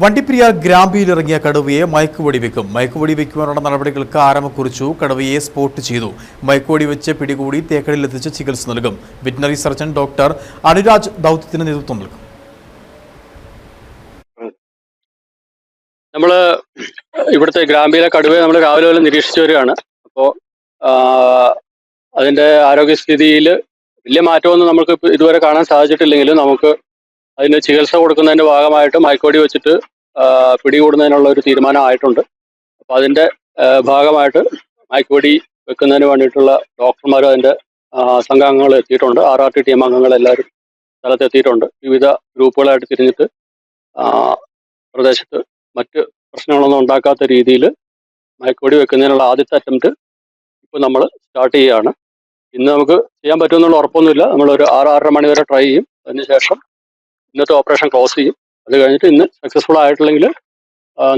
വണ്ടിപ്രിയ ഗ്രാമ്പിയിലിറങ്ങിയ കടുവയെ മയക്കുവെടി വെക്കും മയക്കുവെടി വെക്കുവാനുള്ള നടപടികൾക്ക് ആരംഭം കുറിച്ചു കടുവയെ സ്പോട്ട് ചെയ്തു. മയക്കുവെടി വെച്ച് പിടികൂടി തേക്കടിയിലെത്തിച്ച് ചികിത്സ നൽകും. വെറ്റിനറി സർജൻ ഡോക്ടർ അനുരാജ് ദൗത്യത്തിന് നേതൃത്വം നൽകും. നമ്മൾ ഇവിടുത്തെ ഗ്രാമ്പിയിലെ കടുവയെ നമ്മൾ രാവിലെ വരെ നിരീക്ഷിച്ചു വരികയാണ്. അപ്പോൾ അതിന്റെ ആരോഗ്യസ്ഥിതിയിൽ വലിയ മാറ്റമൊന്നും നമുക്ക് ഇതുവരെ കാണാൻ സാധിച്ചിട്ടില്ലെങ്കിലും നമുക്ക് അതിന് ചികിത്സ കൊടുക്കുന്നതിന്റെ ഭാഗമായിട്ടും മയക്കോടി വെച്ചിട്ട് പിടികൂടുന്നതിനുള്ള ഒരു തീരുമാനമായിട്ടുണ്ട് അപ്പൊ അതിന്റെ ഭാഗമായിട്ട് മയക്കുവെടി വെക്കുന്നതിന് വേണ്ടിയിട്ടുള്ള ഡോക്ടർമാർ അതിന്റെ സംഘാംഗങ്ങൾ എത്തിയിട്ടുണ്ട്. ആർ ആർ ടി ടീം അംഗങ്ങൾ എല്ലാവരും സ്ഥലത്ത് എത്തിയിട്ടുണ്ട്. വിവിധ ഗ്രൂപ്പുകളായിട്ട് തിരിഞ്ഞിട്ട് പ്രദേശത്ത് മറ്റ് പ്രശ്നങ്ങളൊന്നും ഉണ്ടാക്കാത്ത രീതിയിൽ മയക്കുവെടി വെക്കുന്നതിനുള്ള ആദ്യത്തെ അറ്റംപ്റ്റ് ഇപ്പോൾ നമ്മൾ സ്റ്റാർട്ട് ചെയ്യുകയാണ് ഇന്ന് നമുക്ക് ചെയ്യാൻ പറ്റുമെന്നുള്ള ഉറപ്പൊന്നുമില്ല. നമ്മളൊരു ആറ് ആറര മണി വരെ ട്രൈ ചെയ്യും. അതിനുശേഷം ഇന്നത്തെ ഓപ്പറേഷൻ ക്ലോസ് ചെയ്യും. അത് കഴിഞ്ഞിട്ട് ഇന്ന് സക്സസ്ഫുൾ ആയിട്ടില്ലെങ്കിൽ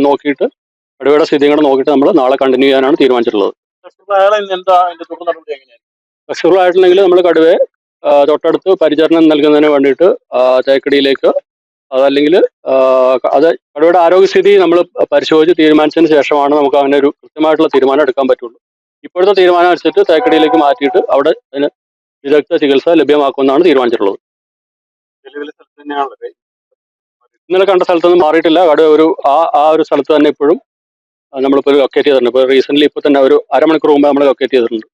നോക്കിയിട്ട് കടുവയുടെ സ്ഥിതി കൂടെ നോക്കിയിട്ട് നമ്മൾ നാളെ കണ്ടിന്യൂ ചെയ്യാനാണ് തീരുമാനിച്ചിട്ടുള്ളത്. സക്സസ്ഫുൾ ആയിട്ടില്ലെങ്കിൽ നമ്മൾ കടുവയെ തൊട്ടടുത്ത് പരിചരണം നൽകുന്നതിന് വേണ്ടിയിട്ട് തേക്കടിയിലേക്ക് അതല്ലെങ്കിൽ അത് കടുവയുടെ ആരോഗ്യസ്ഥിതി നമ്മൾ പരിശോധിച്ച് തീരുമാനിച്ചതിന് ശേഷമാണ് നമുക്ക് അങ്ങനെ ഒരു കൃത്യമായിട്ടുള്ള തീരുമാനം എടുക്കാൻ പറ്റുള്ളൂ. ഇപ്പോഴത്തെ തീരുമാനം അനുസരിച്ച് തേക്കടിയിലേക്ക് മാറ്റിയിട്ട് അവിടെ അതിന് വിദഗ്ധ ചികിത്സ ലഭ്യമാക്കുമെന്നാണ് തീരുമാനിച്ചിട്ടുള്ളത്. തന്നെയാണല്ലോ? ഇന്നലെ കണ്ട സ്ഥലത്തൊന്നും മാറിയിട്ടില്ല. അവിടെ ഒരു ആ ആ ഒരു സ്ഥലത്ത് തന്നെ ഇപ്പോഴും നമ്മളിപ്പോൾ ലൊക്കേറ്റ് ചെയ്തിട്ടുണ്ട്. ഇപ്പോൾ റീസെന്റ് ഇപ്പോൾ തന്നെ ഒരു അരമണിക്കൂർ മുമ്പ് നമ്മൾ ലൊക്കേറ്റ് ചെയ്തിട്ടുണ്ട്.